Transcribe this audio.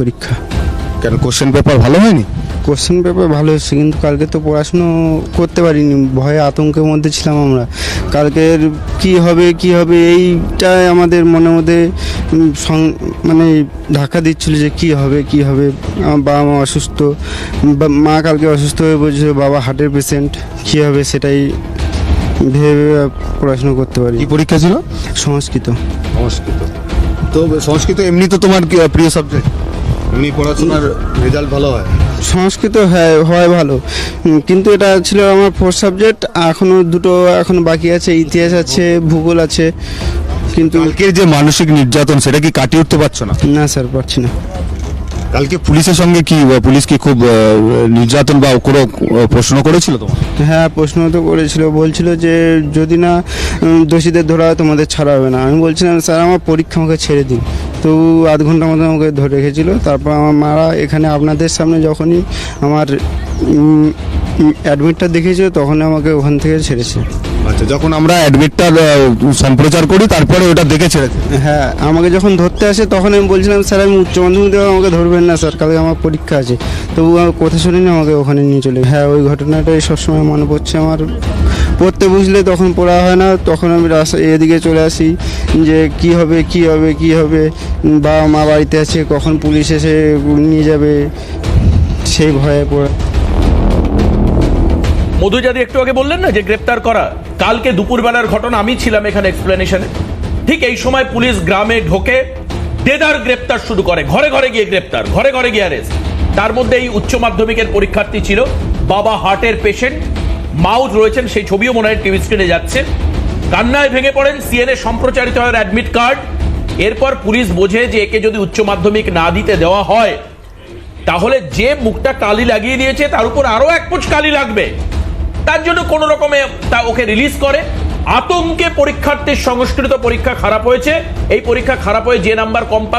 পরীক্ষা। কেন question paper ভালো হয়নি? কোশ্চেন পেপার ভালো হচ্ছে কিন্তু কালকে তো পড়াশুনো করতে পারিনি ভয়ে আতঙ্কের মধ্যে ছিলাম আমরা। কালকের কি হবে কি হবে এইটাই আমাদের মনে মধ্যে মানে ধাক্কা দিচ্ছিল যে কি হবে কি হবে। আমার বাবা মা অসুস্থ বা- মা কালকে অসুস্থ হয়ে বলছিল বাবা হার্টের পেশেন্ট কি হবে সেটাই ভেবে ভেবে পড়াশুনো করতে পারি পরীক্ষা ছিল? সংস্কৃত। সংস্কৃত। তো সংস্কৃত এমনি তো তোমার প্রিয় সাবজেক্ট এমনি পড়াশোনার রেজাল্ট ভালো হয়? সংস্কৃত হ্যাঁ হয় ভালো। কিন্তু এটা ছিল আমার ফোর্থ সাবজেক্ট এখনও দুটো এখন বাকি আছে ইতিহাস আছে ভূগোল আছে কিন্তু কালকের যে মানসিক নির্যাতন সেটা কি কাটিয়ে উঠতে পারছ না? না স্যার পারছি না। কালকে পুলিশের সঙ্গে কি পুলিশ কি খুব নির্যাতন বা কোনো প্রশ্ন করেছিল তোমার? হ্যাঁ প্রশ্ন তো করেছিল। বলছিল যে যদি না দোষীদের ধরা হয় তোমাদের ছাড়া হবে না। আমি বলছিলাম স্যার আমার পরীক্ষা আমাকে ছেড়ে দিন। তো আধ ঘণ্টার মতো আমাকে ধরে রেখেছিল। তারপর আমার মারা এখানে আপনাদের সামনে যখনই আমার অ্যাডমিটটা দেখেছিল তখন আমাকে ওখান থেকে ছেড়েছে। আচ্ছা যখন আমরা অ্যাডমিটটা সম্প্রচার করি তারপরে ওটা দেখে ছেড়েছে? হ্যাঁ আমাকে যখন ধরতে আসে তখন আমি বলছিলাম স্যার আমি উচ্চ মাধ্যমিক দেবো আমাকে ধরবেন না স্যার কালকে আমার পরীক্ষা আছে। তবু আমার কথা শুনিনি আমাকে ওখানে নিয়ে চলে হ্যাঁ ওই ঘটনাটাই সবসময় মনে পড়ছে আমার। পড়তে বুঝলে তখন পড়া হয় না তখন আমি রাস্তা এদিকে চলে আসি যে কি হবে কি হবে কি হবে বাবা মা বাড়িতে আছে কখন পুলিশ এসে নিয়ে যাবে সেই ভয়ে পড়ে। মধুজাদি একটু আগে বললেন না যে গ্রেপ্তার করা? কালকে দুপুরবেলার ঘটনা আমি ছিলাম এখানে এক্সপ্লেনেশনে ঠিক এই সময় পুলিশ গ্রামে ঢোকে, দেদার গ্রেপ্তার শুরু করে। ঘরে ঘরে গিয়ে গ্রেপ্তার, ঘরে ঘরে গিয়ে অ্যারেস্ট তার মধ্যে এই উচ্চ মাধ্যমিকের পরীক্ষার্থী ছিল, বাবা হার্টের পেশেন্ট মাও রয়েছেন, সেই ছবিও মনে হয় টিভি স্ক্রিনে যাচ্ছে। কান্নায় ভেঙে পড়েন সিএনএ সম্প্রচারিত হয় অ্যাডমিট কার্ড এরপর পুলিশ বোঝে যে একে যদি উচ্চ মাধ্যমিক না দিতে দেওয়া হয়, তাহলে যে মুখটা কালি লাগিয়ে দিয়েছে, তার উপর আরও এক পুচ কালি লাগবে। তার জন্য কোন রকমে তা ওকে রিলিজ করে। আতঙ্কে পরীক্ষার্থীর সংস্কৃত পরীক্ষা খারাপ হয়েছে। এই পরীক্ষা খারাপ হয়ে যে নাম্বার কম